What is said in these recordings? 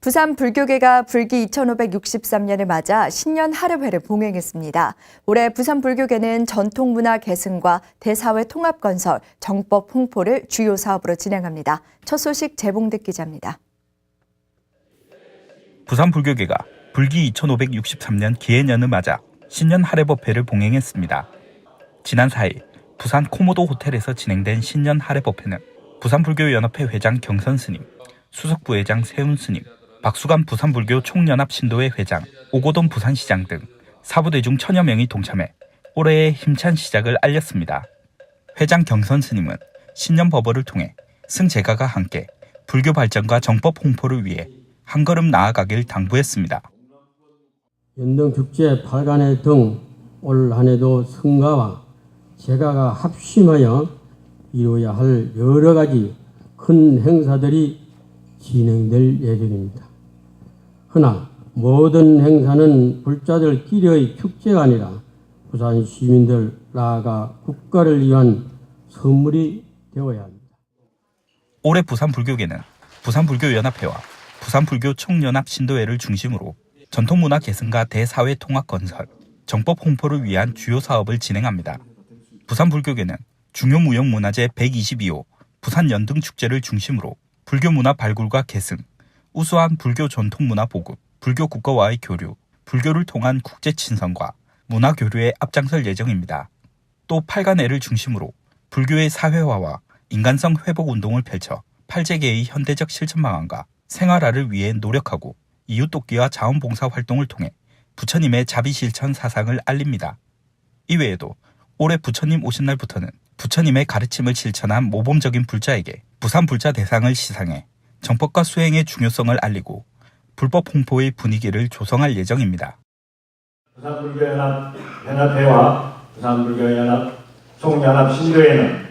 부산 불교계가 불기 2563년을 맞아 신년 하례회를 봉행했습니다. 올해 부산 불교계는 전통 문화 계승과 대사회 통합 건설, 정법 홍보를 주요 사업으로 진행합니다. 첫 소식 재봉득 기자입니다. 부산 불교계가 불기 2563년 기해년을 맞아 신년 하례법회를 봉행했습니다. 지난 4일 부산 코모도 호텔에서 진행된 신년 하례법회는 부산 불교연합회 회장 경선 스님, 수석 부회장 세훈 스님, 박수감 부산불교 총연합 신도회 회장, 오고돈 부산시장 등 사부대중 천여 명이 동참해 올해의 힘찬 시작을 알렸습니다. 회장 경선 스님은 신년 법어를 통해 승제가가 함께 불교 발전과 정법 홍보를 위해 한 걸음 나아가길 당부했습니다. 연등 축제 8간회 등 올 한해도 성가와 제가가 합심하여 이루어야 할 여러 가지 큰 행사들이 진행될 예정입니다. 허나 모든 행사는 불자들끼리의 축제가 아니라 부산 시민들 나아가 국가를 위한 선물이 되어야 합니다. 올해 부산 불교계는 부산 불교 연합회와 부산 불교 총연합 신도회를 중심으로 전통문화 계승과 대사회 통합 건설, 정법 홍보를 위한 주요 사업을 진행합니다. 부산 불교계는 중요무형문화재 122호 부산 연등축제를 중심으로 불교 문화 발굴과 계승, 우수한 불교 전통 문화 보급, 불교 국가와의 교류, 불교를 통한 국제 친선과 문화 교류에 앞장설 예정입니다. 또 8간회를 중심으로 불교의 사회화와 인간성 회복 운동을 펼쳐 팔재계의 현대적 실천 방안과 생활화를 위해 노력하고 이웃돕기와 자원봉사 활동을 통해 부처님의 자비 실천 사상을 알립니다. 이외에도 올해 부처님 오신 날부터는 부처님의 가르침을 실천한 모범적인 불자에게 부산 불자 대상을 시상해 정법과 수행의 중요성을 알리고 불법 홍보의 분위기를 조성할 예정입니다. 부산불교연합 연합회와 부산불교연합 총연합 신도회는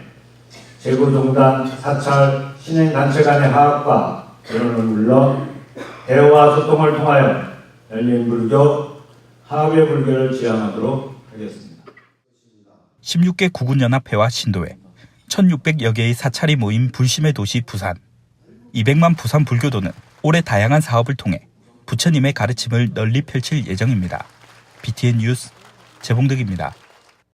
재구동단 사찰 신행단체 간의 화합과 결혼을 물론 대화와 소통을 통하여 열린 불교, 하회 불교를 지향하도록 하겠습니다. 16개 구군연합회와 신도회, 1600여 개의 사찰이 모인 불심의 도시 부산. 200만 부산 불교도는 올해 다양한 사업을 통해 부처님의 가르침을 널리 펼칠 예정입니다. BTN 뉴스 재봉득입니다.